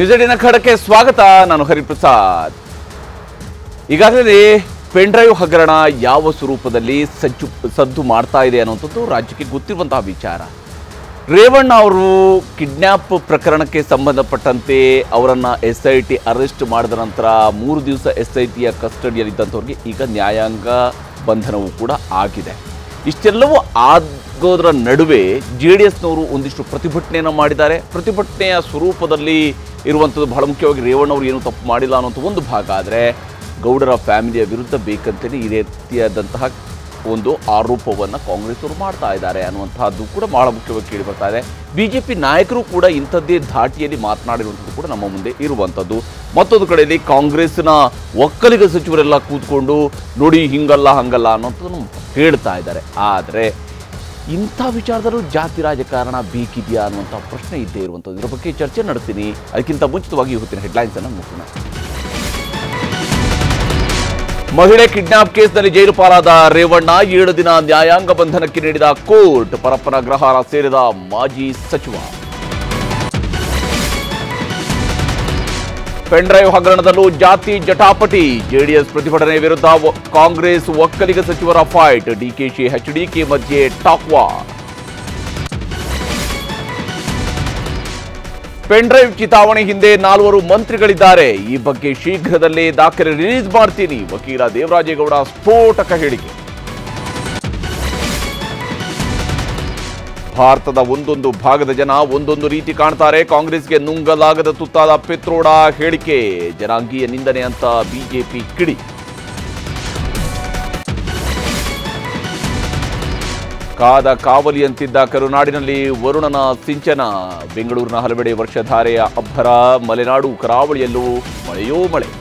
ನ್ಯೂಜಿಲೆಂಡಿನ ಖಡಕ್ಕೆ ಸ್ವಾಗತ, ನಾನು ಹರಿಪ್ರಸಾದ್ ಈಗಾಗಲೇ ಪೆನ್ಡ್ರೈವ್ ಹಗರಣ ಯಾವ ಸ್ವರೂಪದಲ್ಲಿ ಸಜ್ಜು ಸದ್ದು ಮಾಡ್ತಾ ಇದೆ ಅನ್ನುವಂಥದ್ದು ರಾಜ್ಯಕ್ಕೆ ಗೊತ್ತಿರುವಂತಹ ವಿಚಾರ. ರೇವಣ್ಣ ಅವರು ಕಿಡ್ನ್ಯಾಪ್ ಪ್ರಕರಣಕ್ಕೆ ಸಂಬಂಧಪಟ್ಟಂತೆ ಅವರನ್ನು ಎಸ್ ಐ ಟಿ ಅರೆಸ್ಟ್ ಮಾಡಿದ ನಂತರ ಮೂರು ದಿವಸ ಎಸ್ ಐ ಟಿಯ ಕಸ್ಟಡಿಯಲ್ಲಿದ್ದಂಥವ್ರಿಗೆ ಈಗ ನ್ಯಾಯಾಂಗ ಬಂಧನವೂ ಕೂಡ ಆಗಿದೆ. ಇಷ್ಟೆಲ್ಲವೂ ಆಗೋದ್ರ ನಡುವೆ ಜೆ ಡಿ ಎಸ್ನವರು ಒಂದಿಷ್ಟು ಪ್ರತಿಭಟನೆಯನ್ನು ಮಾಡಿದ್ದಾರೆ. ಪ್ರತಿಭಟನೆಯ ಸ್ವರೂಪದಲ್ಲಿ ಇರುವಂಥದ್ದು ಬಹಳ ಮುಖ್ಯವಾಗಿ ರೇವಣ್ಣ ಅವರು ಏನು ತಪ್ಪು ಮಾಡಿಲ್ಲ ಅನ್ನೋಂಥ ಒಂದು ಭಾಗ. ಆದರೆ ಗೌಡರ ಫ್ಯಾಮಿಲಿಯ ವಿರುದ್ಧ ಬೇಕಂತೇಳಿ ಈ ರೀತಿಯಾದಂತಹ ಒಂದು ಆರೋಪವನ್ನು ಕಾಂಗ್ರೆಸ್ ಅವರು ಮಾಡ್ತಾ ಇದ್ದಾರೆ ಅನ್ನುವಂಥದ್ದು ಕೂಡ ಬಹಳ ಮುಖ್ಯವಾಗಿ ಕೇಳಿ ಬರ್ತಾ ಇದೆ. ಬಿಜೆಪಿ ನಾಯಕರು ಕೂಡ ಇಂಥದ್ದೇ ಧಾಟಿಯಲ್ಲಿ ಮಾತನಾಡಿರುವಂಥದ್ದು ಕೂಡ ನಮ್ಮ ಮುಂದೆ ಇರುವಂಥದ್ದು. ಮತ್ತೊಂದು ಕಡೆಯಲ್ಲಿ ಕಾಂಗ್ರೆಸ್ನ ಒಕ್ಕಲಿಗ ಸಚಿವರೆಲ್ಲ ಕೂತ್ಕೊಂಡು ನೋಡಿ ಹಿಂಗಲ್ಲ ಹಂಗಲ್ಲ ಅನ್ನೋಂಥದ್ದನ್ನು ಹೇಳ್ತಾ ಇದ್ದಾರೆ. ಆದರೆ ಇಂಥ ವಿಚಾರದಲ್ಲೂ ಜಾತಿ ರಾಜಕಾರಣ ಬೇಕಿದೆಯಾ ಅನ್ನುವಂಥ ಪ್ರಶ್ನೆ ಇದ್ದೇ ಇರುವಂಥದ್ದು. ಇದರ ಬಗ್ಗೆ ಚರ್ಚೆ ನಡೆಸ್ತೀನಿ. ಅದಕ್ಕಿಂತ ಮುಂಚಿತವಾಗಿ ಇವತ್ತಿನ ಹೆಡ್ಲೈನ್ಸನ್ನು ಮುಗಿಸೋಣ ಮಹಿಳೆ ಕಿಡ್ನಾಪ್ ಕೇಸ್ನಲ್ಲಿ ಜೈಲು ಪಾಲಾದ ರೇವಣ್ಣ ಏಳು ದಿನ ನ್ಯಾಯಾಂಗ ಬಂಧನಕ್ಕೆ ನೀಡಿದ ಕೋರ್ಟ್, ಪರಪ್ಪನ ಗ್ರಹಾರ ಸೇರಿದ ಮಾಜಿ ಸಚಿವ. ಪೆನ್ಡ್ರೈವ್ ಹಗರಣದಲ್ಲೂ ಜಾತಿ ಜಟಾಪಟಿ, ಜೆಡಿಎಸ್ ಪ್ರತಿಭಟನೆ ವಿರುದ್ಧ ಕಾಂಗ್ರೆಸ್ ಒಕ್ಕಲಿಗ ಸಚಿವರ ಫೈಟ್, ಡಿಕೆಶಿ, ಎಚ್ಡಿಕೆ ಮಧ್ಯೆ ಟಾಕ್ವಾ. ಪೆನ್ಡ್ರೈವ್ ಚಿತಾವಣೆ ಹಿಂದೆ ನಾಲ್ವರು ಮಂತ್ರಿಗಳಿದ್ದಾರೆ. ಈ ಬಗ್ಗೆ ಶೀಘ್ರದಲ್ಲೇ ದಾಖಲೆ ರಿಲೀಸ್ ಮಾಡ್ತೀನಿ. ವಕೀಲ ದೇವರಾಜೇಗೌಡ ಸ್ಫೋಟಕ ಹೇಳಿಕೆ. ಭಾರತದ ಒಂದೊಂದು ಭಾಗದ ಜನ ಒಂದೊಂದು ರೀತಿ ಕಾಣ್ತಾರೆ. ಕಾಂಗ್ರೆಸ್ಗೆ ನುಂಗಲಾಗದ ತುತ್ತಾದ ಪೆತ್ರೋಡ ಹೇಳಿಕೆ. ಜನಾಂಗೀಯ ನಿಂದನೆ ಅಂತ ಬಿಜೆಪಿ ಕಿಡಿ. ಕಾದ ಕಾವಲಿಯಂತಿದ್ದ ಕರುನಾಡಿನಲ್ಲಿ ವರುಣನ ಸಿಂಚನ. ಬೆಂಗಳೂರಿನ ಹಲವೆಡೆ ವರ್ಷಧಾರೆಯ ಅಬ್ಬರ ಮಲೆನಾಡು ಕರಾವಳಿಯಲ್ಲೂ ಮಳೆಯೋ ಮಳೆ.